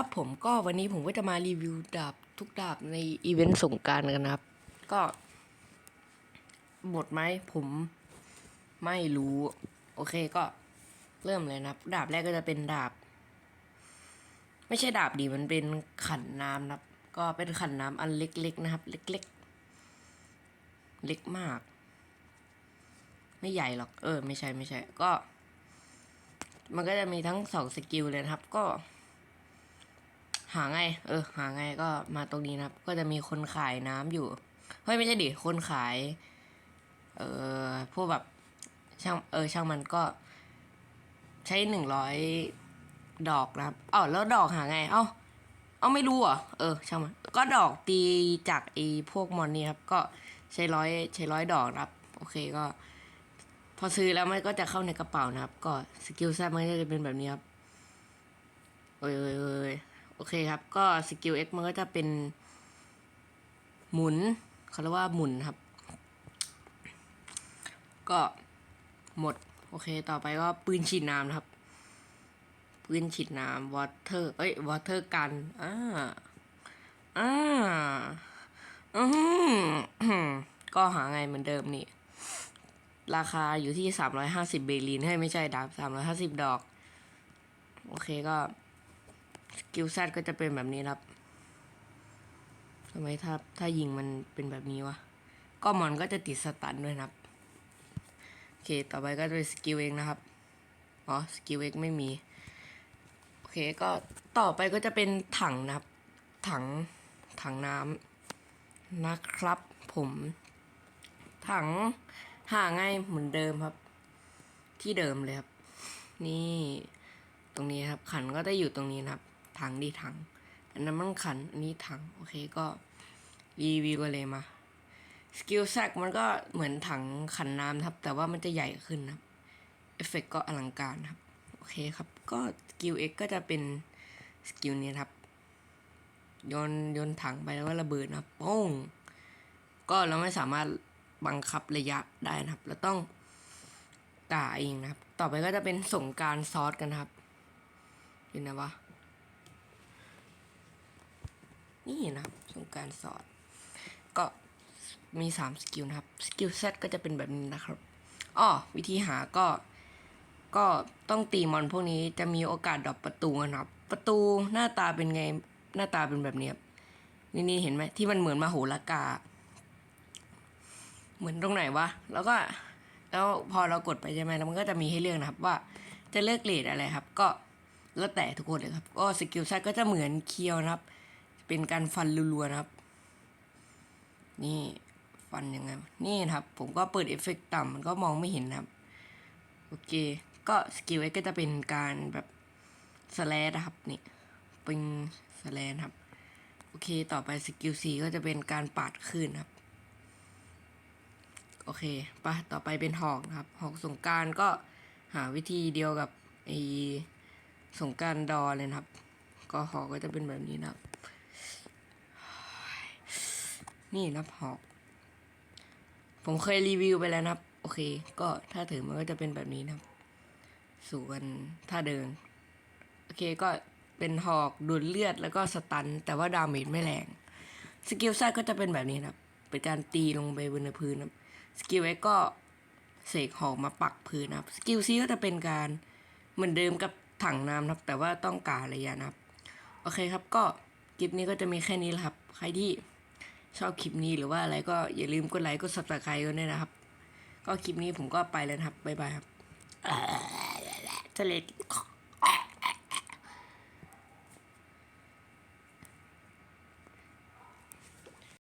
ครับผมก็วันนี้ผมก็จะมารีวิวดาบทุกดาบในอีเวนต์สงการกันนะครับ ก็หมดไหมผมไม่รู้ โอเคก็เริ่มเลยนะดาบแรกก็จะเป็นดาบ ไม่ใช่ดาบดีมันเป็นขันน้ำนะครับ ก็เป็นขันน้ำอันเล็กๆนะครับ เล็กๆ เล็กมาก ไม่ใหญ่หรอก เออ ไม่ใช่ไม่ใช่ ก็ มันก็จะมีทั้งสองสกิลเลยนะครับ ก็ หาไง เออ หาไงก็มาตรงนี้นะครับ ก็จะมีคนขายน้ำอยู่ เฮ้ย ไม่ใช่ดิ คนขาย เออพวกแบบช่าง เออ ช่างมันก็ ใช้หนึ่งร้อยดอกนะครับอ๋อแล้วดอกหาไง เอ้า เอ้าไม่รู้อะเออ ช่างมัน ก็ดอกตีจากไอ้พวกมอนนี่ครับ ก็ใช้ร้อยใช้ร้อยดอกนะครับ โอเคก็ พอซื้อแล้วมันก็จะเข้าในกระเป๋านะครับ ก็สกิลแซมันก็จะเป็นแบบนี้ครับ โอ้ยโอ้ย โอเคครับ ก็สกิล X มันก็จะเป็น หมุนเขาเรียกว่าหมุนครับ ก็หมด โอเค ต่อไปก็ปืนฉีดน้ำนะครับ ปืนฉีดน้ำวอเตอร์ เอ้ยวอเตอร์กันอ่าอ่าอืมก็หาไงเหมือนเดิมนี่ ราคาอยู่ที่สามร้อยห้าสิบเบลีนให้ไม่ใช่ดับสามร้อยห้าสิบดอก โอเคก็ สกิลแซดก็จะเป็นแบบนี้ครับทำไมถ้าถ้ายิงมันเป็นแบบนี้วะ ก็มอนก็จะติดสตันด้วยนะครับ โอเค ต่อไปก็จะเป็นสกิลเองนะครับ อ๋อ สกิลเองไม่มี โอเค ก็ต่อไปก็จะเป็นถังนะครับ ถัง ถังน้ำนะครับ ผม ถังหาง่ายเหมือนเดิมครับ ที่เดิมเลยครับ นี่ ตรงนี้ครับ ขันก็จะอยู่ตรงนี้นะครับ ถังดีถัง อันนั้นมันขัน อันนี้ถัง โอเคก็รีวิวกันเลยมาสกิลแซกมันก็เหมือนถังขันน้ำครับ แต่ว่ามันจะใหญ่ขึ้นนะครับเอฟเฟกก็อลังการครับ โอเคครับ ก็สกิลเอ็กก็จะเป็นสกิลนี้ครับโยนโยนถังไปแล้วก็ระเบิดนะป้งก็เราไม่สามารถบังคับระยะได้นะครับแล้วต้องกาเองนะครับ ต่อไปก็จะเป็นส่งการซอสกันครับเห็นนะวะ นี่นะครับสงการซอสก็มีสามสกิลนะครับ สกิลเซตก็จะเป็นแบบนี้นะครับอ้อวิธีหาก็ ก็ต้องตีมอนพวกนี้จะมีโอกาสดรอปประตูนะครับ ประตูหน้าตาเป็นไง หน้าตาเป็นแบบนี้ครับนี่นี่เห็นไหมที่มันเหมือนมาโหรากา เหมือนตรงไหนวะ แล้วก็ แล้วพอเรากดไปใช่ไหมแล้วมันก็จะมีให้เลือกนะครับ ว่าจะเลือกเลดอะไรครับ ก็แล้วแต่ทุกคนเลยครับ ก็สกิลเซัดก็จะเหมือนเคียวนะครับ เป็นการฟันรัวๆนะครับ นี่ฟันยังไง นี่นะครับ ผมก็เปิดเอฟเฟกต์ต่ำมันก็มองไม่เห็นนะครับ โอเค ก็สกิลเอ็กก็จะเป็นการแบบสแลดนะครับ นี่เป็นสแลนครับ โอเค ต่อไปสกิลซีก็จะเป็นการปาดขึ้นครับ โอเคปะต่อไปเป็นหอกนะครับหอกสงการก็หาวิธีเดียวกับไอสงการดอเลยนะครับ ก็หอกก็จะเป็นแบบนี้นะครับ นี่นับหอก ผมเคยรีวิวไปแล้วนะครับ โอเค ก็ถ้าถือมันก็จะเป็นแบบนี้นะครับ ส่วนถ้าเดิน โอเคก็เป็นหอกดูดเลือดแล้วก็สตัน แต่ว่าดาเมจไม่แรง สกิลซ่าก็จะเป็นแบบนี้นะครับ เป็นการตีลงไปบนพื้นนะสกิลเอ็กก็เสกหอกมาปักพื้นนะครับ สกิลซีก็จะเป็นการเหมือนเดิมกับถังน้ำนะครับ แต่ว่าต้องการระยะนะครับ โอเคครับก็คลิปนี้ก็จะมีแค่นี้แหละครับ ใครที่ ชอบคลิปนี้หรือว่าอะไรก็อย่าลืมกดไลค์กดซับสไครต์กันด้วยนะครับ ก็คลิปนี้ผมก็ไปแล้วครับบ๊ายบายครับทะเล